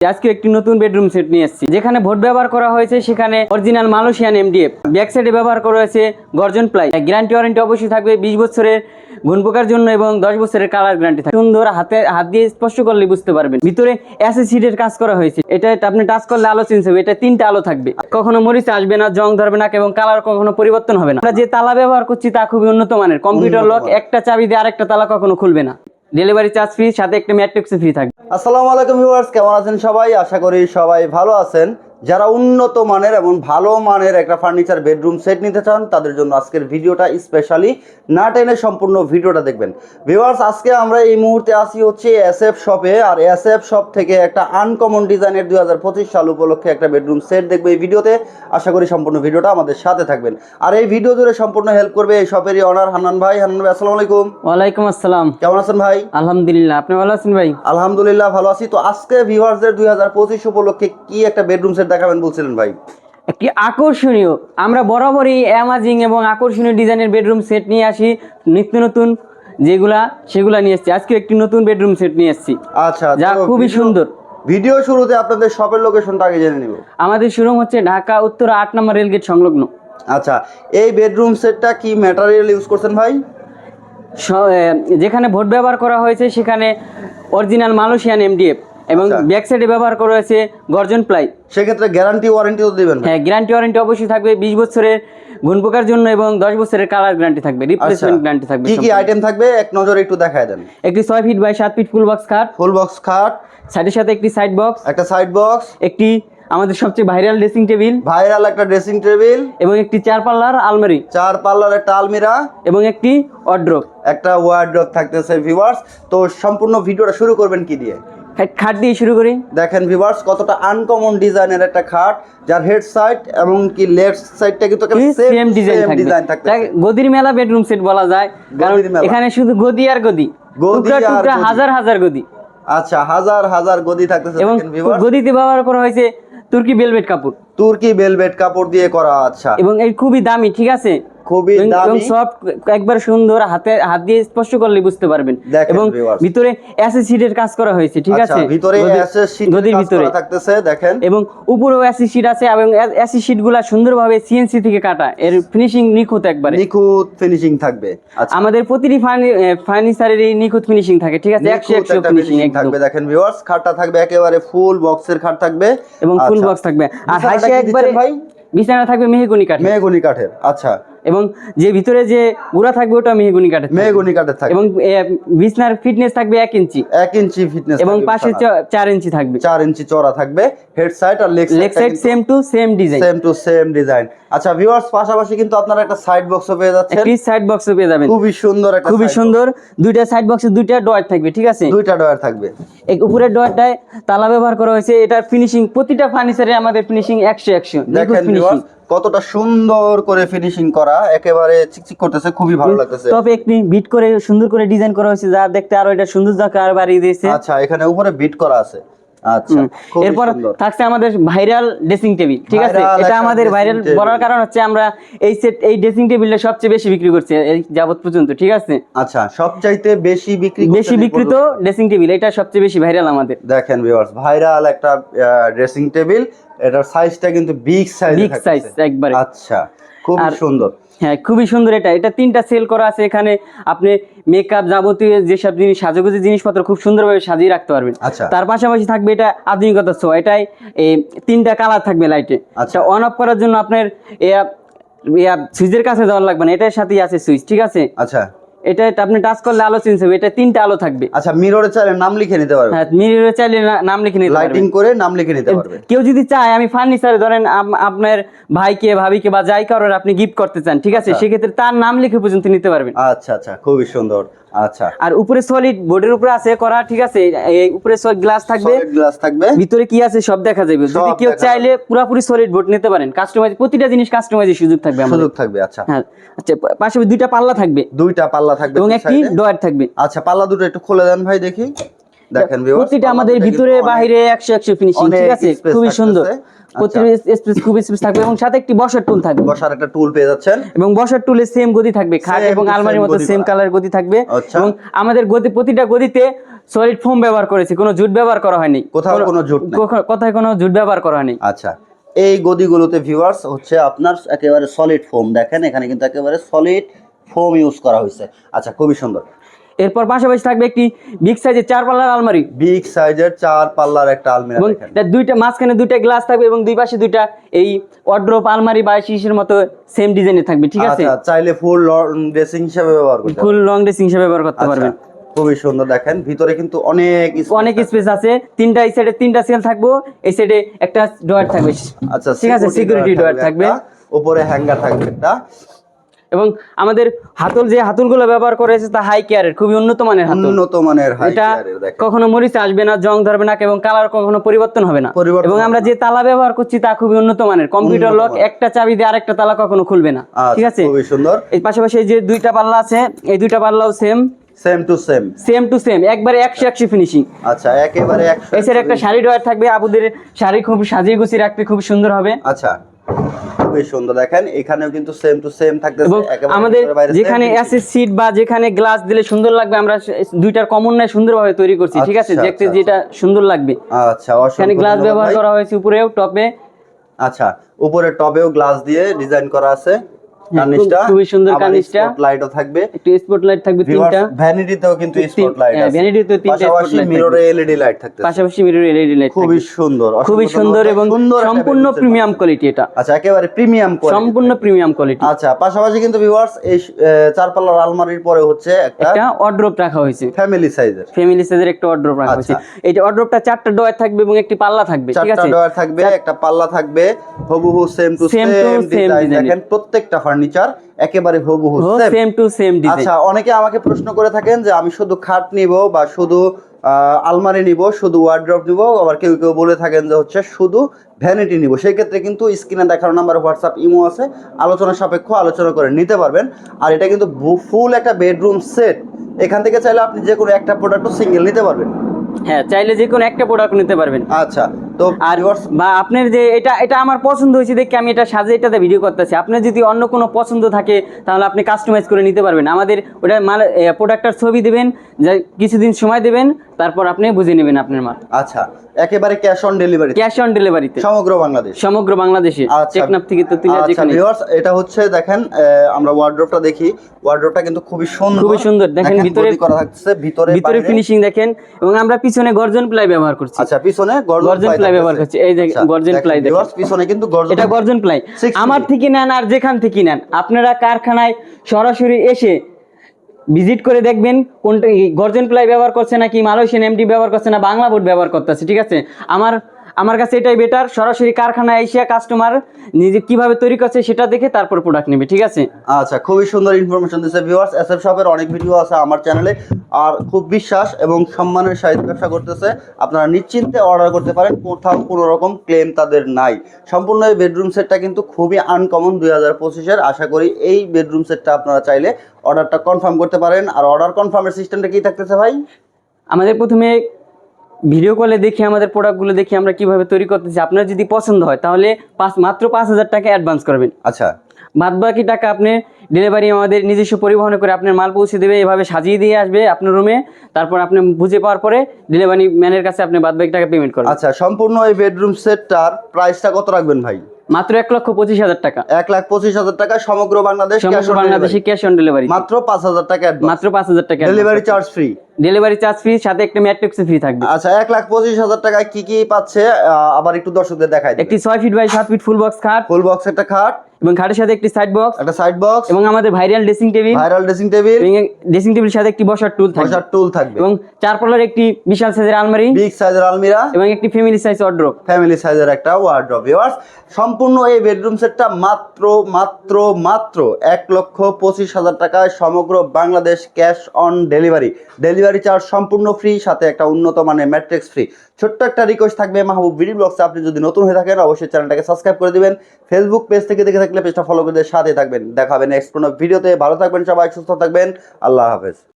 আজকে একটি নতুন বেডরুম সেট নিয়ে এসেছি। যেখানে ভোট ব্যবহার করা হয়েছে সেখানে অরিজিনাল মালয়েশিয়ান এমডিএফ ব্যাক সাইডে ব্যবহার করা হয়েছে গর্জন প্লাই গ্যারান্টি ওয়ারেন্টি অবশ্যই থাকবে বিশ বছরের ঘুন পোকার জন্য এবং দশ বছরের কালার গ্যারান্টি থাকবে। সুন্দর হাতে হাত দিয়ে স্পর্শ করলে বুঝতে পারবেন। ভিতরে অ্যাসিসিডের কাজ করা হয়েছে। এটা আপনি টাচ করলে আলো চেঞ্জ হবে এটা তিনটা আলো থাকবে। কখনো মরিচ আসবে না জং ধরবে না এবং কালার কখনো পরিবর্তন হবে না। আমরা যে তালা ব্যবহার করছি তা খুবই উন্নত মানের। কম্পিউটার লক একটা চাবি দিয়ে আরেকটা তালা কখনো খুলবে না। ডেলিভারি চার্জ ফ্রি সাথে একটা ম্যাট্রিক্স ফ্রি থাকবে। আসসালামু আলাইকুম ভিউয়ার্স কেমন আছেন সবাই? আশা করি সবাই ভালো আছেন। যারা উন্নত মানের এবং ভালো মানের একটা ফার্নিচার বেডরুম সেট নিতে চান তাদের জন্য আজকের ভিডিওটা স্পেশালি না টেনে সম্পূর্ণ ভিডিওটা দেখবেন। ভিউয়ার্স আজকে আমরা এই মুহূর্তে আসি হচ্ছে এস এফ শপে আর এস এফ শপ থেকে একটা আনকমন ডিজাইনের দু হাজার পঁচিশ সাল উপলক্ষে একটা বেডরুম সেট দেখব এই ভিডিওতে। আশা করি সম্পূর্ণ ভিডিওটা আমাদের সাথে থাকবেন। আর এই ভিডিও জুড়ে সম্পূর্ণ হেল্প করবে এই শপেরই অনার হান্নান ভাই। হান্নান ভাই আসসালামু আলাইকুম। ওয়ালাইকুম আসসালাম। কেমন আছেন ভাই? আলহামদুলিল্লাহ আপনি ভালো আছেন ভাই? আলহামদুলিল্লাহ ভালো আছি। তো আজকে ভিউয়ার্সদের দুই হাজার পঁচিশ উপলক্ষে কি একটা বেডরুম সেট দেখাবেন বলছিলেন ভাই। কি আকর্ষণীয়। আমরা বরাবরই অ্যামাজিং এবং আকর্ষণীয় ডিজাইনের বেডরুম সেট নিয়ে আসি নিত্য নতুন যেগুলা সেগুলা নিয়ে এসেছি। আজকে একটি নতুন বেডরুম সেট নিয়ে এসেছি। আচ্ছা যা খুবই সুন্দর। ভিডিও শুরুতে আপনাদের শপের লোকেশনটা আগে জেনে নিব। আমাদের শোরুম হচ্ছে ঢাকা উত্তর আট নম্বর রেলগেট সংলগ্ন। আচ্ছা এই বেডরুম সেটটা কি ম্যাটেরিয়াল ইউজ করছেন ভাই? যেখানে ভোট ব্যবহার করা হয়েছে সেখানে অরিজিনাল মালয়েশিয়ান এমডিএফ এবং আচ্ছা। ব্যাক সাইডে ব্যবহার করা হয়েছে গর্জন প্লাই। সেক্ষেত্রে গ্যারান্টি ওয়ারেন্টি তো দেবেন হ্যাঁ গ্যারান্টি ওয়ারেন্টি অবশ্যই থাকবে বিশ বছরের ঘুন পোকার জন্য এবং দশ বছরের কালার গ্যারান্টি থাকবে আচ্ছা। রিপ্লেসমেন্ট গ্যারান্টি থাকবে কি কি আইটেম থাকবে? এক নজরে একটু দেখায় দেন। একটি ছয় ফিট বাই সাত ফিট ফুল বক্স খাট ফুল বক্স খাট সাইডের সাথে একটি সাইড বক্স একটা সাইড বক্স একটি আমাদের সবচেয়ে ভাইরাল ড্রেসিং টেবিল ভাইরাল একটা ড্রেসিং টেবিল এবং একটি চার পাল্লার আলমারি। চার পাল্লার একটা আলমিরা। এবং একটি অড্রপ একটা ওয়ার্ড্রপ থাকতেছে ভিউয়ার্স তো সম্পূর্ণ ভিডিওটা শুরু করবেন কি দিয়ে? খাট দিয়ে শুরু করি। দেখেন ভিভার্স কতটা আনকমন ডিজাইনের একটা খাট যার হেড সাইড এবং কি লেফট সাইডটা কিন্তু সেম ডিজাইন ডিজাইন থাকবে। গদির মেলা বেডরুম সেট বলা যায় কারণ এখানে শুধু গদি আর গদি। গদি আর হাজার হাজার গদি। আচ্ছা হাজার হাজার গদি থাকতেছে এবং গদিতে ব্যবহার করা হয়েছে তুর্কি বেলভেট কাপড়। তুর্কি ভেলভেট কাপড় দিয়ে করা আচ্ছা। এবং এই খুবই দামি ঠিক আছে? খুবই দামি। সফট একবার সুন্দর হাতে হাত দিয়ে স্পর্শ করলে বুঝতে পারবেন। এবং। ভিতরে অ্যাসিসিডের কাজ করা হয়েছে ঠিক আচ্ছা আছে? ভিতরে গদির ভিতরে। থাকতেছে দেখেন। এবং উপরেও আছে এবং সুন্দরভাবে সিএনসি থেকে কাটা। এর ফিনিশিং নিখুঁত একবারে। নিখুঁত ফিনিশিং থাকবে। আচ্ছা। আমাদের প্রতিটি ফার্নিচারের এই নিখুঁত ফিনিশিং থাকে ঠিক আছে? একশো নিখুঁত একশো একটা ফিনিশিং থাকবে দেখেন ভিউয়ার্স খাটটা থাকবে একেবারে ফুল বক্সের খাট থাকবে। এবং ফুল আচ্ছা। বক্স থাকবে। আর হাইসে একবারে ভাই? বিছানা থাকবে মেহগুনি কাঠ মেহগুনি কাঠের। আচ্ছা। এবং যে ভিতরে যে গুড়া থাকবে ওটা মেহগুনি কাঠের। মেহগুনি কাঠের থাকবে। এবং বিছনার ফিটনেস থাকবে এক ইঞ্চি। এক ইঞ্চি ফিটনেস এবং পাশে চার ইঞ্চি থাকবে। চার ইঞ্চি চড়া থাকবে। Head side R leg leg side same to same design same to same design আচ্ছা ভিউয়ার্স পাশাপাশি কিন্তু আপনারা একটা সাইড বক্সও পেয়ে যাচ্ছেন। একটি সাইড বক্সও পেয়ে যাবেন। খুবই সুন্দর একটা খুবই সুন্দর। দুইটা সাইড বক্সে দুইটা ডয়ার থাকবে ঠিক আছে? দুইটা ডয়ার থাকবে। এই উপরের ডয়ারটায় তালা ব্যবহার করা হয়েছে। এটার ফিনিশিং প্রতিটা ফার্নিচারে আমাদের ফিনিশিং একশো একশো। দেখেন ফিনিশিং viewers, কতটা সুন্দর করে ফিনিশিং করা একেবারে চিকচিক করতেছে খুবই ভালো লাগতেছে। তবে একটু বিট করে সুন্দর করে ডিজাইন করা হয়েছে যা দেখতে আরও এটা সুন্দর আর বাড়িয়ে দিয়েছে। আচ্ছা এখানে উপরে বিট করা আছে। আচ্ছা এরপর থাকছে আমাদের ভাইরাল ড্রেসিং টেবিল ঠিক আছে? এটা আমাদের ভাইরাল। বলার কারণ হচ্ছে আমরা এই সেট এই ড্রেসিং টেবিলটা সবচেয়ে বেশি বিক্রি করছি এই যাবত পর্যন্ত ঠিক আছে? আচ্ছা সবচাইতে বেশি বিক্রি বেশি বিক্রিত ড্রেসিং টেবিল এটা সবচেয়ে বেশি ভাইরাল আমাদের। দেখেন ভিউয়ার্স ভাইরাল একটা ড্রেসিং টেবিল এটার সাইজটা কিন্তু বিগ সাইজ বিগ সাইজ একবারে। আচ্ছা খুব সুন্দর। হ্যাঁ খুবই সুন্দর এটা। এটা তিনটা সেল করা আছে এখানে। আপনি মেকআপ যাবতীয় যেসব জিনিস সাজুগুজি জিনিসপত্র খুব সুন্দরভাবে সাজিয়ে রাখতে পারবেন। আচ্ছা। তার পাশাপাশি থাকবে এটা আধুনিকতা ছো এটাই এই তিনটা কালার থাকবে লাইটে আচ্ছা। অন অফ করার জন্য আপনার সুইচের কাছে যাওয়ার লাগবে না। এটার সাথেই আছে সুইচ ঠিক আছে? আচ্ছা। এটা আপনি টাচ করলে আলো চেঞ্জ হবে। এটা তিনটা আলো থাকবে। আচ্ছা মিররে চাইলে নাম লিখে নিতে পারবে। হ্যাঁ মিররে চাইলে নাম লিখে নিতে লাইটিং করে নাম লিখে নিতে পারবে। কেউ যদি চায় আমি ফার্নিচারে ধরেন আপনার ভাইকে ভাবিকে বা যাই কারোর আপনি গিফট করতে চান ঠিক আছে? আচ্ছা। সেক্ষেত্রে তার নাম লিখে পর্যন্ত নিতে পারবেন। আচ্ছা আচ্ছা খুবই সুন্দর। আচ্ছা। আর উপরে সলিড বোর্ডের উপরে আছে করা ঠিক আছে এই উপরে গ্লাস থাকবে। গ্লাস থাকবে। ভিতরে কি আছে সব দেখা যাবে। যদি কেউ চাইলে পুরোপুরি সলিড বোর্ড নিতে পারেন। কাস্টমাইজ প্রতিটা জিনিস কাস্টমাইজের সুযোগ থাকবে আমাদের। সুযোগ থাকবে আচ্ছা। হ্যাঁ আচ্ছা পাশে পাশাপাশি দুইটা পাল্লা থাকবে। দুইটা পাল্লা থাকবে এবং একটি ডয়ার থাকবে। আচ্ছা পাল্লা দুটো একটু খুলে দেন ভাই দেখি। দেখেন প্রতিটা আমাদের ভিতরে বাইরে একশো একশো ফিনিশিং ঠিক আছে? খুবই সুন্দর। থাকতেছে। আচ্ছা। প্রতিটা স্পেস স্পেস থাকবে এবং সাথে একটি বসার টুল থাকবে। বসার একটা টুল পেয়ে যাচ্ছেন। এবং বসার টুলে সেম গদি থাকবে খাট এবং আলমারির মতো সেম কালার গদি থাকবে। আচ্ছা। এবং আমাদের গদি প্রতিটা গদিতে সলিড ফোম ব্যবহার করেছি কোনো জুট ব্যবহার করা হয়নি। কোথাও কোনো জুট। কোথায় কোনো জুট ব্যবহার করা হয়নি। আচ্ছা। এই গদিগুলোতে ভিউয়ার্স হচ্ছে আপনার একেবারে সলিড ফোম দেখেন এখানে কিন্তু একেবারে সলিড ফোম ইউজ করা হয়েছে। আচ্ছা খুবই সুন্দর। এরপর পাশাপাশি থাকবে একটি বিগ সাইজের চার পাল্লার আলমারি। বিগ সাইজের চার পাল্লার একটা আলমিরা এবং দুইটা মাঝখানে দুইটা গ্লাস থাকবে এবং দুই পাশে দুইটা এই অড্রপ আলমারি বা শিশের মতো সেম ডিজাইনে থাকবে ঠিক আছে? আচ্ছা চাইলে ফুল লং ড্রেসিং হিসেবে ব্যবহার করতে ফুল লং ড্রেসিং হিসেবে ব্যবহার করতে আচ্ছা, পারবেন। খুবই সুন্দর দেখেন। ভিতরে কিন্তু অনেক অনেক স্পেস আছে। তিনটা এই সাইডে তিনটা সেল থাকব এই সাইডে একটা ডয়ার থাকবে। আচ্ছা ঠিক আছে সিকিউরিটি ডয়ার থাকবে উপরে হ্যাঙ্গার থাকবে একটা। এবং আমাদের হাতল যে হাতলগুলো ব্যবহার করেছে তা হাই কেয়ারের খুবই উন্নত মানের হাতল। উন্নত মানের হাই এটা কখনো মরিচে আসবে না জং ধরবে না এবং কালার কখনো পরিবর্তন হবে না। এবং আমরা যে তালা ব্যবহার করছি তা খুবই উন্নত মানের। কম্পিউটার লক একটা চাবি দিয়ে আরেকটা তালা কখনো খুলবে না। ঠিক আছে? খুবই সুন্দর। এই পাশাপাশি এই যে দুইটা পাল্লা আছে এই দুইটা পাল্লাও same same to same same to same একবারে একশো একশো ফিনিশিং আচ্ছা একেবারে একটা শাড়ি ডয়ার থাকবে আপুদের শাড়ি খুব সাজিয়ে গুছিয়ে রাখতে খুব সুন্দর হবে। আচ্ছা। খুবই সুন্দর দেখেন এখানেও কিন্তু সেম টু সেম থাকতেছে আমাদের যেখানে same সিট বা যেখানে গ্লাস দিলে সুন্দর লাগবে আমরা দুইটার কমন নাই সুন্দরভাবে তৈরি করছি ঠিক আছে? আচ্ছা, দেখতে আচ্ছা, যেটা সুন্দর লাগবে। আচ্ছা এখানে গ্লাস ব্যবহার করা হয়েছে উপরেও টপে। আচ্ছা উপরে টবেও গ্লাস দিয়ে ডিজাইন করা আছে। কার্নিশটা খুবই সুন্দর কার্নিশটা। লাইটও থাকবে। একটু থাকবে তিনটা। ভ্যানিটিতেও কিন্তু তিন- স্পট লাইট হ্যাঁ, আছে। vanity তেও তিনটা মিররে এলইডি লাইট থাকতেছে। পাশাপাশি মিরর এলইডি লাইট খুবই সুন্দর খুবই সুন্দর এবং সম্পূর্ণ প্রিমিয়াম কোয়ালিটি এটা। আচ্ছা একেবারে প্রিমিয়াম সম্পূর্ণ প্রিমিয়াম কোয়ালিটি আচ্ছা পাশাপাশি কিন্তু ভিউয়ার্স এই আলমারির পরে হচ্ছে একটা একটা অড্রপ রাখা হয়েছে। ফ্যামিলি সাইজের ফ্যামিলি সাইজের একটা অড্রপ রাখা হয়েছে। আচ্ছা। এই যে অড্রপটা চারটা ডয়ার থাকবে এবং একটি পাল্লা থাকবে ঠিক চারটা আছে? ডয়ার থাকবে একটা পাল্লা থাকবে হুবহু সেম টু সেম ডিজাইন দেখেন প্রত্যেকটা ফার্নিচার একেবারে হুবহু same same to same design আচ্ছা অনেকে আমাকে প্রশ্ন করে থাকেন যে আমি শুধু খাট নিব বা শুধু আলমারি নিব শুধু ওয়ার্ড্রপ নিব আবার কেউ কেউ বলে থাকেন যে হচ্ছে শুধু ভ্যানিটি নিব। সেই ক্ষেত্রে কিন্তু স্ক্রিনে দেখানো নাম্বার হোয়াটসঅ্যাপ ইমো আছে আলোচনা সাপেক্ষ আলোচনা করে নিতে পারবেন। আর এটা কিন্তু ফুল একটা বেডরুম সেট এখান থেকে চাইলে আপনি যে কোনো একটা প্রোডাক্টও সিঙ্গেল নিতে পারবেন। হ্যাঁ চাইলে যে কোনো একটা প্রোডাক্ট নিতে পারবেন। আচ্ছা তো আর বা আপনার যে এটা এটা আমার পছন্দ হয়েছে দেখে আমি এটা সাজে এটাতে ভিডিও করতেছি। আপনার যদি অন্য কোনো পছন্দ থাকে তাহলে আপনি কাস্টমাইজ করে নিতে পারবেন। আমাদের ওটা মাল প্রোডাক্টটার ছবি দেবেন যা কিছুদিন সময় দেবেন তারপর আপনি বুঝে নেবেন আপনার মাল। আচ্ছা একেবারে cash on delivery cash on ডেলিভারিতে সমগ্র বাংলাদেশ। সমগ্র বাংলাদেশে। আচ্ছা। টেকনাফ থেকে তো তুলে আচ্ছা যেখানে ভিউয়ার্স এটা হচ্ছে দেখেন আমরা ওয়ার্ড্রপটা দেখি। ওয়ার্ড্রপটা কিন্তু খুবই সুন্দর। খুবই সুন্দর। দেখেন ভিতরে- করা থাকছে ভিতরে ভিতরে ফিনিশিং দেখেন এবং আমরা পিছনে গর্জন প্লাই ব্যবহার করছি। আচ্ছা পিছনে গর্জন গর্জন ply ব্যবহার করছি। এই যে আচ্ছা, গর্জন প্লাই দেখেন। পিছনে কিন্তু গর্জন এটা গর্জন প্লাই আমার থেকে নেন আর যেখান থেকে নেন আপনারা কারখানায় সরাসরি এসে ভিজিট করে দেখবেন কোনটা গর্জন প্লাই ব্যবহার করছে নাকি মালয়েশিয়ান এমডি ব্যবহার করছে না বাংলা বোর্ড ব্যবহার করতেছে ঠিক আছে আমার আমার কাছে এটাই বেটার সরাসরি কারখানায় এসে কাস্টমার নিজে কীভাবে তৈরি করছে সেটা দেখে তারপর প্রোডাক্ট নেবে ঠিক আছে? আচ্ছা খুবই সুন্দর ইনফরমেশন দিচ্ছে ভিউয়ার্স এসএফ শপের অনেক ভিডিও আছে আমার চ্যানেলে আর খুব বিশ্বাস এবং সম্মানের সাহিত্য ব্যবসা করতেছে। আপনারা নিশ্চিন্তে অর্ডার করতে পারেন কোথাও কোনো রকম ক্লেম তাদের নাই। সম্পূর্ণ এই বেডরুম সেটটা কিন্তু খুবই আনকমন দুই হাজার পঁচিশের। আশা করি এই বেডরুম সেটটা আপনারা চাইলে অর্ডারটা কনফার্ম করতে পারেন। আর অর্ডার কনফার্মের সিস্টেমটা কি থাকতেছে ভাই? আমাদের প্রথমে ভিডিও কলে দেখে আমাদের প্রোডাক্টগুলো দেখে আমরা কীভাবে তৈরি করতেছি। আপনার যদি পছন্দ হয় তাহলে পাঁচ মাত্র পাঁচ হাজার টাকা অ্যাডভান্স করবেন। আচ্ছা। বাদ বাকি টাকা আপনি ডেলিভারি আমাদের নিজস্ব পরিবহনে করে আপনার মাল পৌঁছে দেবে এভাবে সাজিয়ে দিয়ে আসবে আপনার রুমে তারপর আপনি বুঝে পাওয়ার পরে ডেলিভারি ম্যানের কাছে আপনি বাদ বাকি টাকা পেমেন্ট করবেন। আচ্ছা সম্পূর্ণ এই বেডরুম সেটটার প্রাইসটা কত রাখবেন ভাই? মাত্র এক লক্ষ পঁচিশ হাজার টাকা। এক লাখ পঁচিশ হাজার টাকা সমগ্র বাংলাদেশ সমগ্র বাংলাদেশে ক্যাশ অন ডেলিভারি মাত্র পাঁচ হাজার টাকা মাত্র পাঁচ হাজার টাকা delivery charge free delivery charge free সাথে একটা ম্যাট্রিক্স ফ্রি থাকবে। আচ্ছা এক লাখ পঁচিশ হাজার টাকায় কি কি পাচ্ছে? আবার একটু দর্শকদের দেখায় একটি ছয় ফিট বাই সাত ফিট ফুল বক্স খাট। ফুল বক্স একটা খাট। এবং খাটের সাথে একটি সাইড বক্স একটা সাইড বক্স এবং আমাদের viral dressing table viral dressing table dressing টেবিলের সাথে একটি বসার টুল থাকবে। বসার টুল থাকবে। এবং চার পাল্লার একটি বিশাল সাইজের আলমারি বিগ সাইজের আলমিরা এবং একটি ফ্যামিলি সাইজ অড্রপ ফ্যামিলি সাইজের একটা ওয়ার্ড্রপ ভিউয়ার্স সম্পূর্ণ এই বেডরুম সেটটা মাত্র মাত্র মাত্র এক লক্ষ পঁচিশ হাজার টাকায় সমগ্র Bangladesh cash on delivery delivery charge সম্পূর্ণ ফ্রি সাথে একটা উন্নত মানের ম্যাট্রিক্স ফ্রি ছোট্ট একটা রিকোয়েস্ট থাকবে মাহবুব ভিডিও ব্লগসে। আপনি যদি নতুন হয়ে থাকেন অবশ্যই চ্যানেলটাকে সাবস্ক্রাইব করে দিবেন। ফেসবুক পেজ থেকে দেখে থাকলে পেজটা ফলো করে সাথে থাকবেন। দেখাবেন নেক্সট কোনো ভিডিওতে। ভালো থাকবেন সবাই, সুস্থ থাকবেন। আল্লাহ হাফেজ।